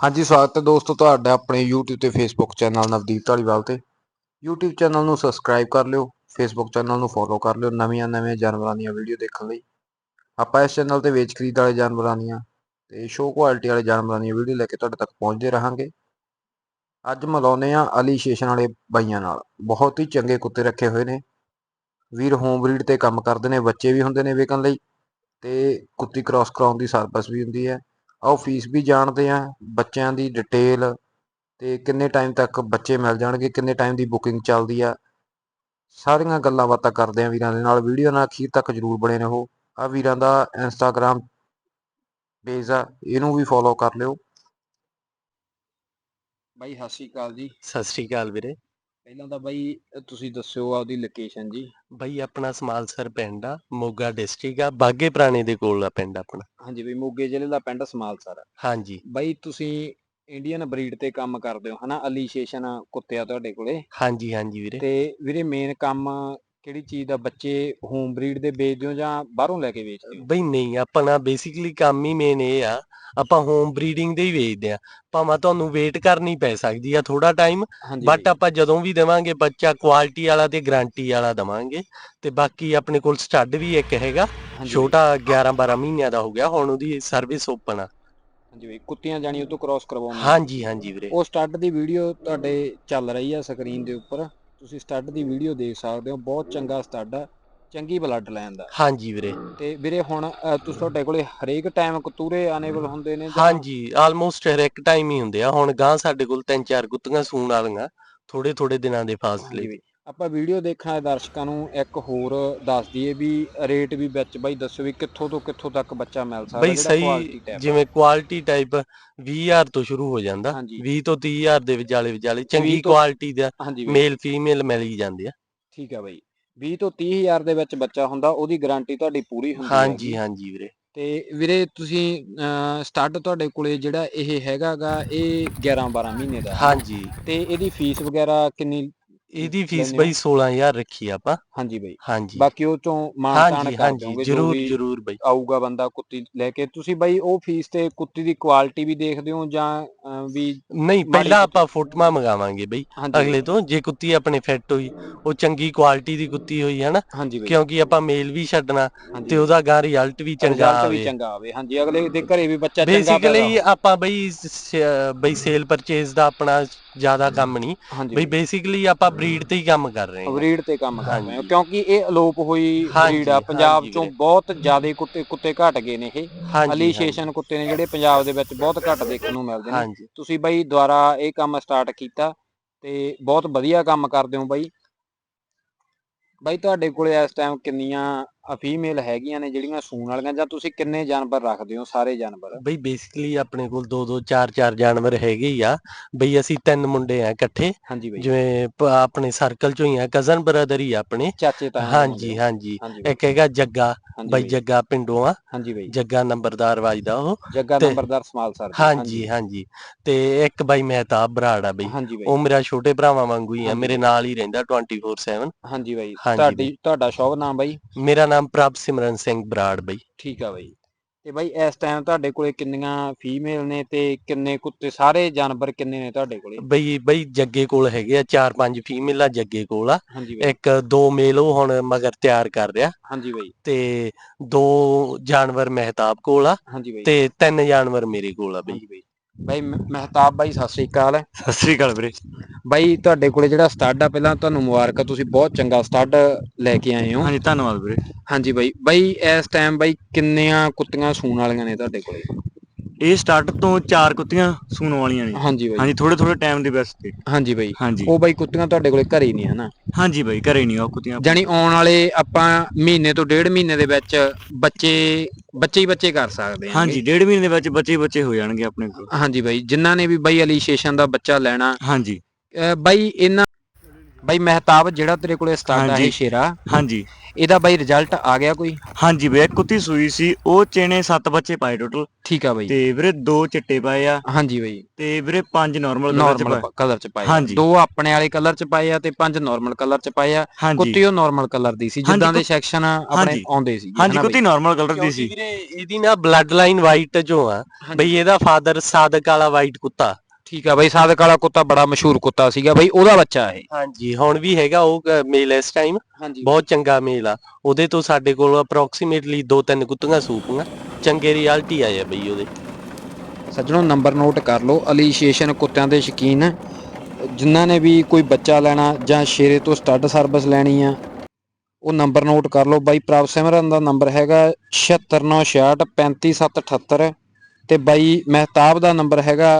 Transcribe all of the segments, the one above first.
ਹਾਂਜੀ, ਸਵਾਗਤ ਹੈ ਦੋਸਤੋ ਤੁਹਾਡਾ ਆਪਣੇ YouTube ਤੇ Facebook ਚੈਨਲ ਨਵਦੀਪ ਢਾਲੀਵਾਲ ਤੇ। YouTube ਚੈਨਲ ਨੂੰ ਸਬਸਕ੍ਰਾਈਬ ਕਰ ਲਿਓ, Facebook ਚੈਨਲ ਨੂੰ ਫੋਲੋ ਕਰ ਲਿਓ ਨਵੀਆਂ ਨਵੀਆਂ ਜਾਨਵਰਾਂ ਦੀਆਂ ਵੀਡੀਓ ਦੇਖਣ ਲਈ। ਆਪਾਂ ਇਸ ਚੈਨਲ ਤੇ ਵੇਚ ਖਰੀਦ ਵਾਲੇ ਜਾਨਵਰਾਂ ਦੀਆਂ ਤੇ ਸ਼ੋਅ ਕੁਆਲਿਟੀ ਵਾਲੇ ਜਾਨਵਰਾਂ ਦੀਆਂ ਵੀਡੀਓ ਲੈ ਕੇ ਤੁਹਾਡੇ ਤੱਕ ਪਹੁੰਚਦੇ ਰਹਾਂਗੇ। ਅੱਜ ਮਿਲਾਉਂਦੇ ਆ ਅਲੀ ਸ਼ੇਸ਼ਨ ਵਾਲੇ ਬਾਈਆਂ ਨਾਲ। ਬਹੁਤ ਹੀ ਚੰਗੇ ਕੁੱਤੇ ਰੱਖੇ ਹੋਏ ਨੇ। ਵੀਰ ਹੋਮ ਬਰੀਡ ਤੇ ਕੰਮ ਕਰਦੇ ਨੇ, ਬੱਚੇ ਵੀ ਹੁੰਦੇ ਨੇ ਵੇਚਣ ਲਈ ਤੇ ਕੁੱਤੀ ਕ੍ਰਾਸ ਕਰਾਉਣ ਦੀ ਸਰਵਿਸ ਵੀ ਹੁੰਦੀ ਹੈ। ਆਓ ਫੀਸ ਵੀ ਜਾਣਦੇ ਆ ਬੱਚਿਆਂ ਦੀ ਡਿਟੇਲ ਤੇ ਕਿੰਨੇ ਟਾਈਮ ਤੱਕ ਬੱਚੇ ਮਿਲ ਜਾਣਗੇ ਕਿੰਨੇ ਟਾਈਮ ਦੀ ਬੁਕਿੰਗ ਚੱਲਦੀ ਆ। ਸਾਰੀਆਂ ਗੱਲਾਂ ਬਾਤਾਂ ਕਰਦੇ ਆ ਵੀਰਾਂ ਦੇ ਨਾਲ। ਵੀਡੀਓ ਨਾਲ ਅਖੀਰ ਤੱਕ ਜਰੂਰ ਬਣੇ ਰਹੋ। ਆ ਵੀਰਾਂ ਦਾ ਇੰਸਟਾਗ੍ਰam ਪੇਜ ਆ ਇਹਨੂੰ ਵੀ ਫੋਲੋ ਕਰ ਲਿਓ। ਬਾਈ ਸਤਿ ਸ਼੍ਰੀ ਅਕਾਲ ਜੀ। ਸਤਿ ਸ਼੍ਰੀ ਅਕਾਲ ਵੀਰੇ। ਪਹਿਲਾਂ ਤਾਂ ਬਾਈ ਤੁਸੀਂ ਦੱਸਿਓ ਆਪਦੀ ਲੋਕੇਸ਼ਨ ਜੀ। ਬਈ ਆਪਣਾ ਸਮਾਲਸਰ ਪਿੰਡ ਆ ਮੋਗਾ ਡਿਸਟ੍ਰਿਕਟ ਆ ਬਾਗੇ ਪੁਰਾਣੇ ਦੇ ਕੋਲ ਆ ਪਿੰਡ ਆਪਣਾ। ਹਾਂਜੀ ਬਈ ਮੋਗੇ ਜ਼ਿਲ੍ਹੇ ਦਾ ਪਿੰਡ ਸਮਾਲਸਰ ਹਾਂਜੀ। ਬਾਈ ਤੁਸੀਂ ਇੰਡੀਅਨ ਬਰੀਡ ਤੇ ਕੰਮ ਕਰਦੇ ਹੋ ਹਨਾ? ਅਲੀ ਸ਼ੇਸ਼ਨ ਕੁੱਤੇ ਆ ਤੁਹਾਡੇ ਕੋਲੇ। ਹਾਂਜੀ ਹਾਂਜੀ ਵੀਰੇ। ਤੇ ਵੀਰੇ ਮੇਨ ਕੰਮ ਕਿਹੜੀ ਚੀਜ਼ ਦਾ? ਬੱਚੇ ਹੋਮ ਬਰੀਡ ਦੇ ਵੇਚਦੇ ਹੋ ਜਾਂ ਬਾਹਰੋਂ ਲੈ ਕੇ ਵੇਚਦੇ ਹੋ? ਬਈ ਨਹੀਂ ਆਪਣਾ ਬੇਸਿਕਲੀ ਕੰਮ ਹੀ ਮੇਨ ਇਹ ਆ ਆਪਾਂ ਹੋਮ ਬਰੀਡਿੰਗ ਦੇ ਹੀ ਵੇਚਦੇ ਆ ਭਾਵੇਂ ਤੁਹਾਨੂੰ ਵੇਟ ਕਰਨੀ ਪੈ ਸਕਦੀ ਆ ਥੋੜਾ ਟਾਈਮ ਬਟ ਆਪਾਂ ਜਦੋਂ ਵੀ ਦੇਵਾਂਗੇ ਬੱਚਾ ਕੁਆਲਿਟੀ ਵਾਲਾ ਤੇ ਗਾਰੰਟੀ ਵਾਲਾ ਦਵਾਂਗੇ। ਤੇ ਬਾਕੀ ਆਪਣੇ ਕੋਲ ਸਟੱਡ ਵੀ ਇੱਕ ਹੈਗਾ। ਹਾਂਜੀ। ਛੋਟਾ 11 12 ਮਹੀਨਿਆਂ ਦਾ ਹੋ ਗਿਆ ਹੁਣ ਉਹਦੀ ਸਰਵਿਸ ਓਪਨ ਆ। ਹਾਂਜੀ ਬਈ ਕੁੱਤੀਆਂ ਜਾਣੀ ਉਹ ਤੋਂ ਕ੍ਰਾਸ ਕਰਵਾਉਣੀ ਹਾਂਜੀ ਹਾਂਜੀ ਵੀਰੇ। ਉਹ ਸਟੱਡ ਦੀ ਵੀਡੀਓ ਤੁਹਾਡੇ ਚੱਲ ਰਹੀ ਆ ਸਕਰੀਨ ਦੇ ਉੱਪਰ। ਤੁਸੀਂ ਸਟੱਡ ਦੀ ਵੀਡੀਓ ਦੇਖ ਸਕਦੇ ਹੋ ਬਹੁਤ ਚੰਗਾ ਸਟੱਡ ਆ ਚੰਗੀ ਬਲੱਡ ਲਾਈਨ ਦਾ। ਹਾਂਜੀ ਵੀਰੇ। ਤੇ ਵੀਰੇ ਹੁਣ ਤੁਸੀਂ ਤੁਹਾਡੇ ਕੋਲੇ ਹਰੇਕ ਟਾਈਮ ਕਤੂਰੇ ਅਨੇਬਲ ਹੁੰਦੇ ਨੇ ਜਾਂ- ਹਾਂਜੀ ਆਲਮੋਸਟ ਹਰ ਇੱਕ ਟਾਈਮ ਹੀ ਹੁੰਦੇ ਆ। ਹੁਣ ਗਾਂ ਸਾਡੇ ਕੋਲ ਤਿੰਨ ਚਾਰ ਗੁੱਤੀਆਂ ਸੂਣ ਵਾਲੀਆਂ ਥੋੜੇ ਥੋੜੇ ਦਿਨਾਂ ਦੇ ਹਾਂਜੀ ਫਾਸਲੇ ਬਈ ਆਪਾਂ ਵੀਡੀਓ ਦੇਖਣ ਵਾਲੇ ਦਰਸ਼ਕਾਂ ਨੂੰ ਇੱਕ ਹੋਰ ਦੱਸ ਦਈਏ ਵੀ ਰੇਟ ਵੀ ਵਿੱਚ ਬਾਈ ਦੱਸੋ ਵੀ ਕਿੱਥੋਂ ਤੋਂ ਕਿੱਥੋਂ ਤੱਕ ਬੱਚਾ ਮਿਲ ਸਕਦਾ ਬਈ ਸਹੀ। ਜਿਵੇਂ ਕੁਆਲਿਟੀ ਟਾਈਪ 20000 ਤੋਂ ਸ਼ੁਰੂ ਹੋ ਜਾਂਦਾ ਹਾਂਜੀ। 20 ਤੋਂ 30000 ਦੇ ਵਿਚਾਲੇ ਵਿਚਾਲੇ ਚੰਗੀ 20 ਤੋਂ- ਕੁਆਲਿਟੀ ਦਾ ਮੇਲ ਫੀਮੇਲ ਮਿਲ ਹੀ ਜਾਂਦੇ ਆ। ਠੀਕ ਆ ਬਾਈ। 20 ਤੋਂ 30000 ਦੇ ਵਿੱਚ ਬੱਚਾ ਹੁੰਦਾ ਉਹਦੀ ਗਾਰੰਟੀ ਤੁਹਾਡੀ ਪੂਰੀ ਹੁੰਦੀ ਹੈ ਹਾਂਜੀ ਹਾਂਜੀ ਵੀਰੇ। ਤੇ ਵੀਰੇ ਤੁਸੀਂ ਸਟੱਡ ਤੁਹਾਡੇ ਕੋਲੇ ਜਿਹੜਾ ਇਹ ਹੈਗਾਗਾ ਇਹ 11 12 ਮਹੀਨੇ ਦਾ। ਹਾਂਜੀ। ਤੇ ਇਹਦੀ ਫੀਸ ਵਗੈਰਾ ਕਿੰਨੀ ਇਹਦੀ ਫੀਸ? ਬਈ 16000 ਰੱਖੀ ਆ ਆਪਾਂ। ਹਾਂਜੀ ਬਾਈ। ਹਾਂਜੀ। ਬਾਕੀ ਉਹ ਚੋਂ ਮਾਨਤਾਨ ਕਰ ਜੋ ਜਰੂਰ ਜਰੂਰ ਬਈ। ਆਊਗਾ ਬੰਦਾ ਕੁੱਤੀ ਲੈ ਕੇ। ਤੁਸੀਂ ਬਾਈ ਉਹ ਫੀਸ ਤੇ ਕੁੱਤੀ ਦੀ ਕੁਆਲਿਟੀ ਵੀ ਦੇਖਦੇ ਹੋ ਜਾਂ ਵੀ ਨਹੀਂ ਪਹਿਲਾਂ ਆਪਾਂ ਫੋਟੋਆਂ ਮੰਗਾਵਾਂਗੇ ਬਈ ਅਗਲੇ ਤੋਂ। ਜੇ ਕੁੱਤੀ ਆਪਣੇ ਫਿੱਟ ਹੋਈ ਉਹ ਚੰਗੀ ਕੁਆਲਿਟੀ ਦੀ ਕੁੱਤੀ ਹੋਈ ਹੈ ਨਾ ਕਿਉਂਕਿ ਆਪਾਂ ਮੇਲ ਵੀ ਛੱਡਣਾ ਤੇ ਉਹਦਾ ਗਾਂ ਰਿਜ਼ਲਟ ਵੀ ਚੰਗਾ ਵੀ ਆਵੇ। ਚੰਗਾ ਆਵੇ। ਹਾਂਜੀ ਅਗਲੇ ਦੇ ਘਰੇ ਵੀ ਬੱਚਾ ਚੰਗਾ ਬੇਸਿਕਲੀ ਆਪਾਂ ਬਈ ਬਈ ਸੇਲ ਪਰਚੇਸ ਦਾ ਆਪਣਾ ਜ਼ਿਆਦਾ ਕੰਮ ਨਹੀਂ। ਬਈ ਬੇਸਿਕਲੀ ਆਪਾਂ ਬਰੀਡ ਤੇ ਹੀ ਕੰਮ ਕਰ ਰਹੇ ਹਾਂ। ਬਰੀਡ ਤੇ ਕੰਮ ਕਰ ਰਹੇ ਹੋ। ਕਿਉਂਕਿ ਇਹ ਅਲੋਪ ਹੋਈ ਬਰੀਡ ਆ। ਪੰਜਾਬ ਚੋਂ। ਬਹੁਤ ਜ਼ਿਆਦਾ ਕੁੱਤੇ ਕੁੱਤੇ ਘਟ ਗਏ ਨੇ ਇਹ। ਹਾਂਜੀ ਅਲੀ ਹਾਂਜੀ, ਸ਼ੇਸ਼ਨ ਕੁੱਤੇ ਨੇ ਜਿਹੜੇ ਪੰਜਾਬ ਦੇ ਵਿੱਚ ਬਹੁਤ ਘੱਟ ਦੇਖਣ ਨੂੰ ਮਿਲਦੇ ਨੇ। ਤੁਸੀਂ ਬਾਈ ਦੁਆਰਾ ਇਹ ਕੰਮ ਸਟਾਰਟ ਕੀਤਾ ਤੇ ਬਹੁਤ ਵਧੀਆ ਕੰਮ ਕਰਦੇ ਹੋ ਬਾਈ। ਬਾਈ ਤੁਹਾਡੇ ਕੋਲੇ ਇਸ ਟਾਈਮ ਕਿੰਨੀਆਂ ਫੀਮੇਲ ਹੈਗੀਆਂ ਨੇ ਜਿਹੜੀਆਂ ਸੂਣ ਵਾਲੀਆਂ ਜਾਂ ਤੁਸੀਂ ਕਿੰਨੇ ਜਾਨਵਰ ਰੱਖਦੇ ਹੋ ਸਾਰੇ ਜਾਨਵਰ? ਬਈ ਬੇਸਿਕਲੀ ਆਪਣੇ ਕੋਲ ਦੋ ਦੋ ਚਾਰ ਚਾਰ ਜਾਨਵਰ ਹੈਗੇ ਹੀ ਆ। ਬਈ ਅਸੀਂ ਤਿੰਨ ਮੁੰਡੇ ਆ ਇਕੱਠੇ ਹਾਂਜੀ ਬਾਈ। ਜਿਵੇਂ ਪ- ਆਪਣੇ ਸਰਕਲ ਚੋਂ ਹੀ ਆ ਕਜ਼ਨ ਬ੍ਰਦਰ ਹੀ ਆ ਆਪਣੇ। ਚਾਚੇ ਤਾਂ ਹਾਂਜੀ ਹਾਂਜੀ। ਹਾਂਜੀ ਬਾਈ, ਇੱਕ ਹੈਗਾ ਜੱਗਾ ਹਾਂਜੀ ਬਈ ਬਾਈ, ਜੱਗਾ ਪਿੰਡੋਂ ਆ। ਹਾਂਜੀ ਬਾਈ। ਜੱਗਾ ਨੰਬਰਦਾਰ ਵੱਜਦਾ ਉਹ। ਜੱਗਾ ਤੇ- ਨੰਬਰਦਾਰ ਸਮਾਲ ਸਰ ਹਾਂਜੀ ਹਾਂਜੀ। ਤੇ ਇੱਕ ਬਾਈ ਮਹਿਤਾਬ ਬਰਾੜ ਆ ਬਈ। ਹਾਂਜੀ ਬਾਈ। ਉਹ ਮੇਰਾ ਛੋਟੇ ਭਰਾਵਾਂ ਵਾਂਗੂ ਹੀ ਆ। ਹਾਂਜੀ ਮੇਰੇ। ਨਾਲ ਹੀ ਰਹਿੰਦਾ 24/7 ਹਾਂਜੀ ਬਾਈ। ਹਾਂਜੀ ਤੁਹਾਡੀ ਤੁਹਾਡਾ ਸ਼ੌਪ ਨਾਮ ਬਾਈ? ਮੇਰਾ ਨਾਮ ਪ੍ਰਭ ਸਿਮਰਨ ਸਿੰਘ ਬਰਾੜ ਬਈ। ਠੀਕ ਆ ਬਾਈ। ਤੇ ਬਾਈ ਇਸ ਟਾਈਮ ਤੁਹਾਡੇ ਕੋਲੇ ਕਿੰਨੀਆਂ ਫੀਮੇਲ ਨੇ ਤੇ ਕਿੰਨੇ ਕੁੱਤੇ ਸਾਰੇ ਜਾਨਵਰ ਕਿੰਨੇ ਨੇ ਤੁਹਾਡੇ ਕੋਲੇ? ਬਈ ਬਈ ਜੱਗੇ ਕੋਲ ਹੈਗੇ ਆ ਚਾਰ ਪੰਜ ਫੀਮੇਲਾਂ ਜੱਗੇ ਕੋਲ ਆ। ਹਾਂਜੀ ਬਾਈ। ਇੱਕ ਦੋ ਮੇਲ ਉਹ ਹੁਣ ਮਗਰ ਤਿਆਰ ਕਰ ਰਿਹਾ। ਹਾਂਜੀ ਬਾਈ। ਤੇ ਦੋ ਜਾਨਵਰ ਮਹਿਤਾਬ ਕੋਲ ਆ ਹਾਂਜੀ ਬਾਈ। ਤੇ ਤਿੰਨ ਜਾਨਵਰ ਮੇਰੇ ਕੋਲ ਆ ਬਈ। ਹਾਂਜੀ ਬਾਈ। ਬਾਈ ਮ- ਮਹਿਤਾਬ ਬਾਈ ਸਤਿ ਸ੍ਰੀ ਅਕਾਲ ਸਤਿ ਸ੍ਰੀ ਅਕਾਲ ਵੀਰੇ। ਬਾਈ ਤੁਹਾਡੇ ਕੋਲੇ ਜਿਹੜਾ ਸਟੱਡ ਆ ਪਹਿਲਾਂ ਤੁਹਾਨੂੰ ਮੁਬਾਰਕਾਂ ਤੁਸੀਂ ਬਹੁਤ ਚੰਗਾ ਸਟੱਡ ਲੈ ਕੇ ਆਏ ਹੋ। ਹਾਂਜੀ ਧੰਨਵਾਦ ਵੀਰੇ। ਹਾਂਜੀ ਬਾਈ ਬਾਈ ਇਸ ਟਾਈਮ ਬਾਈ ਕਿੰਨੀਆਂ ਕੁੱਤੀਆਂ ਸੂਣ ਵਾਲੀਆਂ ਨੇ ਤੁਹਾਡੇ ਕੋਲੇ? ਇਹ ਸਟਾਰਟ ਤੋਂ ਚਾਰ ਕੁੱਤੀਆਂ ਸੂਣ ਵਾਲੀਆਂ ਨੇ। ਹਾਂਜੀ ਬਾਈ। ਹਾਂਜੀ ਥੋੜੇ ਥੋੜੇ ਟਾਈਮ ਦੇ ਬੈਸ ਤੇ। ਹਾਂਜੀ ਬਾਈ। ਹਾਂਜੀ। ਉਹ ਬਾਈ ਕੁੱਤੀਆਂ ਤੁਹਾਡੇ ਕੋਲੇ ਘਰੇ ਹੀ ਨਹੀਂ ਹਨਾ? ਹਾਂਜੀ ਬਾਈ ਘਰੇ ਨਹੀਂ ਉਹ ਕੁੱਤੀਆਂ ਜਾਨੀ ਆਉਣ ਵਾਲੇ ਆਪਾਂ ਮਹੀਨੇ ਤੋਂ ਡੇਢ ਮਹੀਨੇ ਦੇ ਵਿੱਚ ਬੱਚੇ ਬੱਚੇ ਹੀ ਬੱਚੇ ਕਰ ਸਕਦੇ ਹਾਂ ਹਾਂਜੀ ਡੇਢ ਮਹੀਨੇ ਦੇ ਵਿੱਚ ਬੱਚੇ ਹੀ ਬੱਚੇ ਹੋ ਜਾਣਗੇ ਆਪਣੇ ਕੋਲ। ਹਾਂਜੀ ਬਾਈ ਜਿਨ੍ਹਾਂ ਨੇ ਵੀ ਬਾਈ ਅਲੀ ਸ਼ੇਸ਼ਨ ਦਾ ਬੱਚਾ ਲੈਣਾ। ਹਾਂਜੀ। ਅਹ ਬਾਈ ਇਹਨਾਂ ਬਾਈ ਮਹਿਤਾਬ ਜਿਹੜਾ ਤੇਰੇ ਕੋਲੇ ਸਟਾਰਟ ਆ ਹਾਂਜੀ। ਇਹ ਸ਼ੇਰਾ ਹਾਂਜੀ। ਇਹਦਾ ਬਾਈ ਰਿਜ਼ਲਟ ਆ ਗਿਆ ਕੋਈ? ਹਾਂਜੀ ਵੀਰੇ ਕੁੱਤੀ ਸੂਈ ਸੀ ਉਹ ਚੇਨੇ 7 ਬੱਚੇ ਪਾਏ ਟੋਟਲ ਠੀਕ ਆ ਬਾਈ। ਤੇ ਵੀਰੇ ਦੋ ਚਿੱਟੇ ਪਾਏ ਆ। ਹਾਂਜੀ ਬਾਈ। ਤੇ ਵੀਰੇ ਪੰਜ ਨਾਰਮਲ ਕਲਰ ਚ ਨਾਰਮਲ ਪਾਏ। ਕਲਰ ਚ ਪਾਏ ਆ। ਹਾਂਜੀ। ਦੋ ਆਪਣੇ ਵਾਲੇ ਕਲਰ ਚ ਪਾਏ ਆ ਤੇ ਪੰਜ ਨਾਰਮਲ ਕਲਰ ਚ ਪਾਏ ਆ। ਹਾਂਜੀ। ਕੁੱਤੀ ਉਹ ਨਾਰਮਲ ਕਲਰ ਦੀ ਸੀ ਹਾਂਜੀ, ਜਿੱਦਾਂ ਦੇ ਸੈਕਸ਼ਨ ਆਪਣੇ ਹਾਂਜੀ। ਆਉਂਦੇ ਸੀ ਹਾਂਜੀ ਕੁੱਤੀ ਨਾਰਮਲ ਕਲਰ ਦੀ ਕਿਉਂਕਿ ਸੀ। ਵੀਰੇ ਇਹਦੀ ਨਾ ਬਲੱਡ ਲਾਈਨ ਵਾਈਟ ਚੋਂ ਆ। ਬਈ ਇਹਦਾ ਫਾਦਰ ਸਾਦਕ ਵਾਲਾ ਵਾਈਟ ਕੁੱਤਾ। ਠੀਕ ਆ ਬਾਈ ਸਾਦਕ ਵਾਲਾ ਕੁੱਤਾ ਬੜਾ ਮਸ਼ਹੂਰ ਕੁੱਤਾ ਸੀਗਾ ਬਾਈ ਉਹਦਾ ਬੱਚਾ ਇਹ। ਹਾਂਜੀ ਹੁਣ ਵੀ ਹੈਗਾ ਉਹ ਮੇਲ ਇਸ ਟਾਈਮ ਹਾਂਜੀ। ਬਹੁਤ ਚੰਗਾ ਮੇਲ ਆ। ਉਹਦੇ ਤੋਂ ਸਾਡੇ ਕੋਲ ਅਪਰੋਕਸੀਮੇਟਲੀ ਦੋ ਤਿੰਨ ਕੁੱਤੀਆਂ ਸੂਪੀਆਂ। ਚੰਗੇ ਰਿਜ਼ਲਟ ਹੀ ਆਏ ਆ ਬਈ ਉਹਦੇ। ਸੱਜਣੋ ਨੰਬਰ ਨੋਟ ਕਰ ਲਓ। ਅਲੀਸ਼ੀਏਸ਼ਨ ਕੁੱਤਿਆਂ ਦੇ ਸ਼ੌਕੀਨ। ਜਿਨ੍ਹਾਂ ਨੇ ਵੀ ਕੋਈ ਬੱਚਾ ਲੈਣਾ ਜਾਂ ਸ਼ੇਰੇ ਤੋਂ ਸਟੱਡ ਸਰਵਿਸ ਲੈਣੀ ਆ ਉਹ ਨੰਬਰ ਨੋਟ ਕਰ ਲਓ। ਬਾਈ ਪ੍ਰਭ ਸਿਮਰਨ ਦਾ ਨੰਬਰ ਹੈਗਾ 7696 35778 ਤੇ ਬਾਈ ਮਹਿਤਾਬ ਦਾ ਨੰਬਰ ਹੈਗਾ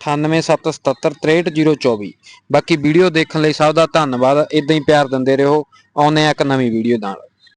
9877763024 ਬਾਕੀ ਵੀਡੀਓ ਦੇਖਣ ਲਈ ਸਭ ਦਾ ਧੰਨਵਾਦ। ਇਦਾਂ ਹੀ ਪਿਆਰ ਦਿੰਦੇ ਰਹੋ। ਆਉਨੇ ਆ ਇੱਕ ਨਵੀਂ ਵੀਡੀਓ ਨਾਲ।